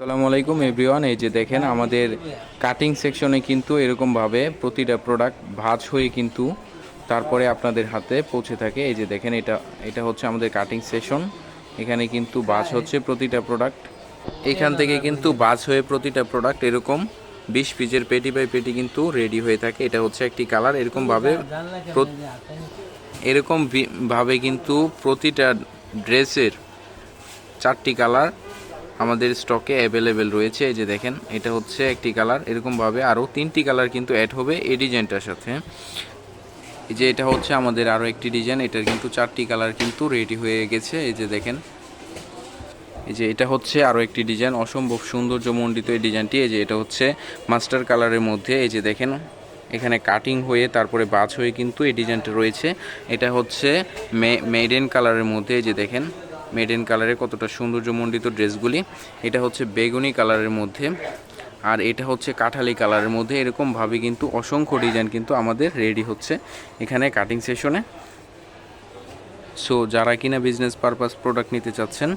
আসসালামু আলাইকুম এভরিওয়ান। এই যে দেখেন আমাদের কাটিং সেকশনে কিন্তু এরকমভাবে প্রতিটা প্রোডাক্ট ভাজ হয়ে কিন্তু তারপরে আপনাদের হাতে পৌঁছে থাকে। এই যে দেখেন এটা এটা হচ্ছে আমাদের কাটিং সেশন এখানে কিন্তু বাজ হচ্ছে প্রতিটা প্রোডাক্ট এখান থেকে কিন্তু বাজ হয়ে প্রতিটা প্রোডাক্ট এরকম বিশ পিসের পেটি বাই পেটি কিন্তু রেডি হয়ে থাকে। এটা হচ্ছে একটি কালার এরকমভাবে এরকম ভাবে কিন্তু প্রতিটা ড্রেসের চারটি কালার আমাদের স্টকে অ্যাভেলেবেল রয়েছে। এই যে দেখেন, এটা হচ্ছে একটি কালার এরকমভাবে আরও তিনটি কালার কিন্তু অ্যাড হবে এই ডিজাইনটার সাথে। এই যে এটা হচ্ছে আমাদের আরও একটি ডিজাইন। এটার কিন্তু চারটি কালার কিন্তু রেডি হয়ে গেছে। এই যে দেখেন, এই যে এটা হচ্ছে আরও একটি ডিজাইন। অসম্ভব সৌন্দর্যমণ্ডিত এই ডিজাইনটি। এই যে এটা হচ্ছে মাস্টার কালারের মধ্যে। এই যে দেখেন, এখানে কাটিং হয়ে তারপরে বাজ হয়ে কিন্তু এই ডিজাইনটা রয়েছে। এটা হচ্ছে মে মেডেন কালারের মধ্যে। এই যে দেখেন মেডেন কালারে কতটা সৌন্দর্যমণ্ডিত ড্রেসগুলি। এটা হচ্ছে বেগুনি কালারের মধ্যে আর এটা হচ্ছে কাঠালি কালারের মধ্যে। এরকমভাবে কিন্তু অসংখ্য ডিজাইন কিন্তু আমাদের রেডি হচ্ছে এখানে কাটিং সেশনে। সো যারা কিনা বিজনেস পারপাস প্রোডাক্ট নিতে চাচ্ছেন,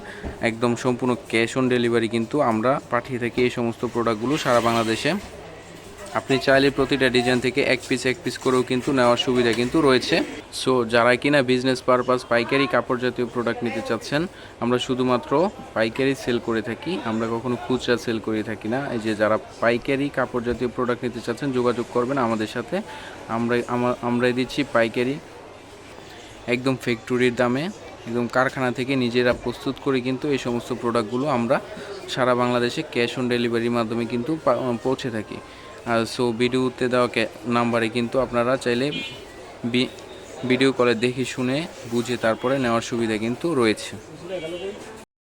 একদম সম্পূর্ণ ক্যাশ অন ডেলিভারি কিন্তু আমরা পাঠিয়ে থাকি এই সমস্ত প্রোডাক্টগুলো সারা বাংলাদেশে। আপনি চাইলে প্রতিটা ডিজাইন থেকে এক পিস এক পিস করেও কিন্তু নেওয়ার সুবিধা কিন্তু রয়েছে। সো যারা কিনা বিজনেস পারপাস পাইকারি কাপড় জাতীয় প্রোডাক্ট নিতে চাচ্ছেন, আমরা শুধুমাত্র পাইকারি সেল করে থাকি, আমরা কখনো খুচরা সেল করে থাকি না। এই যে যারা পাইকারি কাপড় জাতীয় প্রোডাক্ট নিতে চাচ্ছেন, যোগাযোগ করবেন আমাদের সাথে। আমরা, আমা- আমরাই দিচ্ছি পাইকারি একদম ফ্যাক্টরির দামে, একদম কারখানা থেকে নিজেরা প্রস্তুত করে কিন্তু এই সমস্ত প্রোডাক্টগুলো আমরা সারা বাংলাদেশে ক্যাশ অন ডেলিভারির মাধ্যমে কিন্তু পৌঁছে থাকি। সো ভিডিওতে দেওয়া নাম্বারে কিন্তু আপনারা চাইলে ভিডিও কলে দেখে শুনে বুঝে তারপরে নেওয়ার সুবিধা কিন্তু রয়েছে।